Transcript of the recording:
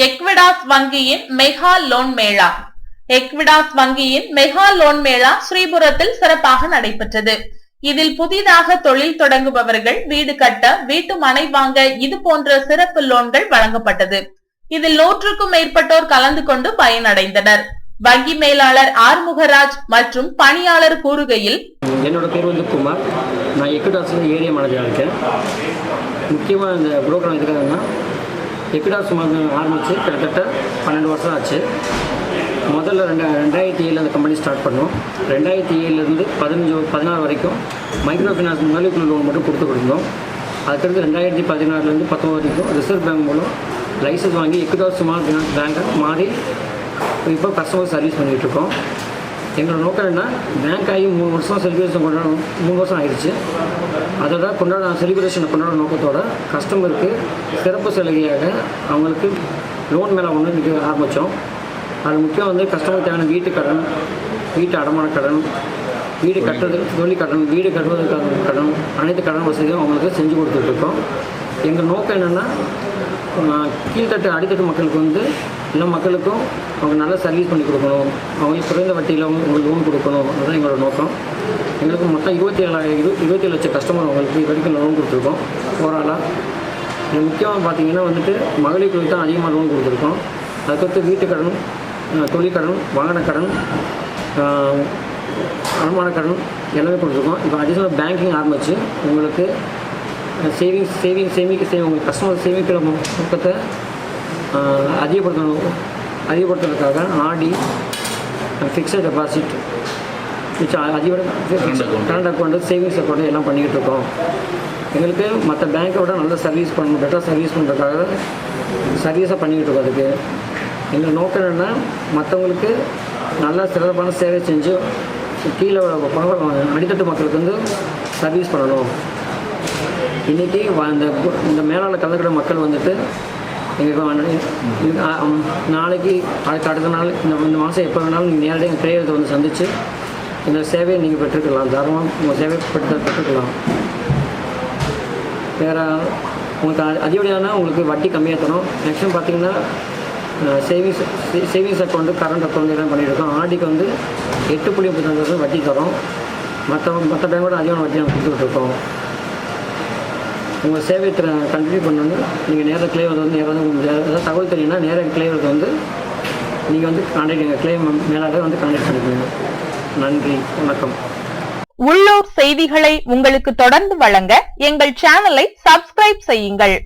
எக்விடாஸ் வங்கியின் mega loan Mela. Equitas வங்கியின் mega loan Mela ஸ்ரீபுரத்தில் சிறப்பாக நடைபெற்றது. இதில் புதிதாக தொழில் தொடங்குபவர்கள் வீடு கட்ட வீட்டு மனை வாங்க இது போன்ற சிறப்பு லோன்கள் வழங்கப்பட்டது. இதில் நூற்றுக்கும் மேற்பட்டோர் கலந்து கொண்டு பயனடைந்தனர். வங்கி மேலாளர் ஆறுமுகராஜ் மற்றும் பணியாளர் கூறுகையில் என்னோட பேர் வந்து குமார். நான் எக்குடாஸில் ஏரியா மேனேஜராக இருக்கேன். முக்கியமாக இந்த ப்ரோக்ராம் எதுக்காகன்னா எக்குடாஸ் ஆரம்பித்து கிட்டத்தட்ட பன்னெண்டு வருஷம் ஆச்சு. முதல்ல ரெண்டா ரெண்டாயிரத்தி ஏழில் அந்த கம்பெனி ஸ்டார்ட் பண்ணோம். ரெண்டாயிரத்தி ஏழுலேருந்து பதினஞ்சு பதினாறு வரைக்கும் மைக்ரோ ஃபினான்ஸ் முதலீட்டு லோன் மட்டும் கொடுத்து கொடுத்தோம். அதுக்கடுத்து ரெண்டாயிரத்தி பதினாறுலேருந்து பத்தொம்பது வரைக்கும் ரிசர்வ் பேங்க் மூலம் லைசன்ஸ் வாங்கி எக்குடாஸ் ஸ்மால் ஃபினான்ஸ் பேங்காக மாறி இப்போ கஸ்டமர் சர்வீஸ் பண்ணிகிட்ருக்கோம் இருக்கோம் எங்களோட நோக்கம் என்ன? பேங்க் ஆகி மூணு வருஷம் செலிப்ரேஷன் கொண்டாட மூணு வருஷம் ஆயிடுச்சு. அதோட கொண்டாட செலிப்ரேஷனை கொண்டாட நோக்கத்தோட கஸ்டமருக்கு சிறப்பு சலுகையாக அவங்களுக்கு லோன் மேலே ஒன்று நிற்க ஆரம்பித்தோம் அது முக்கியம் வந்து கஸ்டமர் தேவையான வீட்டு கடன் வீட்டு அடமான கடன் வீடு கட்டுறது தொழில் கடன் வீடு கட்டுவதற்கான கடன் அனைத்து கடன் வசதியும் அவங்களுக்கு செஞ்சு கொடுத்துட்ருக்கோம் எங்கள் நோக்கம் என்னென்னா கீழ்த்தட்டு அடித்தட்டு மக்களுக்கு வந்து இன்னும் மக்களுக்கும் அவங்க நல்ல சர்வீஸ் பண்ணி கொடுக்கணும். அவங்களுக்கு குறைந்த வட்டியில் உங்களுக்கு லோன் கொடுக்கணும். அதுதான் எங்களோட நோக்கம். எங்களுக்கு மொத்தம் இருபத்தி ஏழாயிரம் இரு இருபத்தி ஏழு லட்சம் கஸ்டமர் அவங்களுக்கு இது வரைக்கும் லோன் கொடுத்துருக்கோம். ஓவராலாக முக்கியமாக பார்த்தீங்கன்னா வந்துட்டு மகளிர்களுக்கு தான் அதிகமாக லோன் கொடுத்துருக்கோம். அதுக்கடுத்து வீட்டு கடன் தொழிற்கடன் வாகன கடன் அனுமான அடமான கடன் எல்லாமே கொடுத்துருக்கோம். இப்போ அடிஷனல் பேங்கிங் ஆரம்பிச்சு உங்களுக்கு சேவிங்ஸ் சேவிங் சேமிக்க சேவிங் உங்களுக்கு கஸ்டமர் சேமிக்கிற நோக்கத்தை அதிகப்படுத்தணும். அதிகப்படுத்துறதுக்காக ஆடி ஃபிக்ஸட் டெபாசிட் மிச்சம் அதிகப்பட கரண்ட் அக்கௌண்ட் சேவிங்ஸ் அக்கௌண்ட் எல்லாம் பண்ணிக்கிட்டு இருக்கோம். எங்களுக்கு மற்ற பேங்க்கை விட நல்ல சர்வீஸ் பண்ணணும் பெட்டர் சர்வீஸ் பண்ணுறதுக்காக சர்வீஸாக பண்ணிக்கிட்டு இருக்கோம் அதுக்கு. எங்கள் நோக்கம் என்னென்னா மற்றவங்களுக்கு நல்ல சிறப்பான சேவை செஞ்சு கீழே அடித்தட்டு மக்களுக்கு வந்து சர்வீஸ் பண்ணணும். இன்றைக்கி இந்த இந்த மேலாளர் கலந்துக்கிற மக்கள் வந்துட்டு எங்களுக்கு நாளைக்கு அதுக்கு அடுத்த நாள் இந்த இந்த மாதம் எப்போ வேணாலும் நீங்கள் நேரடியாக எங்கள் பிரேயரத்தை வந்து சந்தித்து இந்த சேவையை நீங்கள் பெற்றுக்கலாம். தாராளமாக உங்கள் சேவை பெற்று பெற்றுக்கலாம். வேறு உங்களுக்கு அதிகப்படியான உங்களுக்கு வட்டி கம்மியாக தரும் மேக்ஸிமம் பார்த்தீங்கன்னா savings savings account current account எல்லாம் பண்ணியிருக்கோம். ஆடிக்கு வந்து எட்டு புள்ளி முப்பத்தஞ்சு வட்டி தரும். மற்ற மற்ற பேங்கோட அதிகமான வட்டி நாங்கள் கொடுத்துட்டு இருக்கோம். உங்கள் சேவை கண்டினியூ பண்ணணும். நீங்கள் நேராக கிளைவர் வந்து நேராக வந்து ஏதாவது தகவல் தெரியும்னா நேராக கிளைவர் வந்து நீங்கள் வந்து கான்டாக்ட் எங்கள் கிளை மேலாக வந்து கான்டாக்ட் பண்ணிக்கோங்க. நன்றி. வணக்கம். உள்ளூர் செய்திகளை உங்களுக்கு தொடர்ந்து வழங்க எங்கள் சேனலை சப்ஸ்கிரைப் செய்யுங்கள்.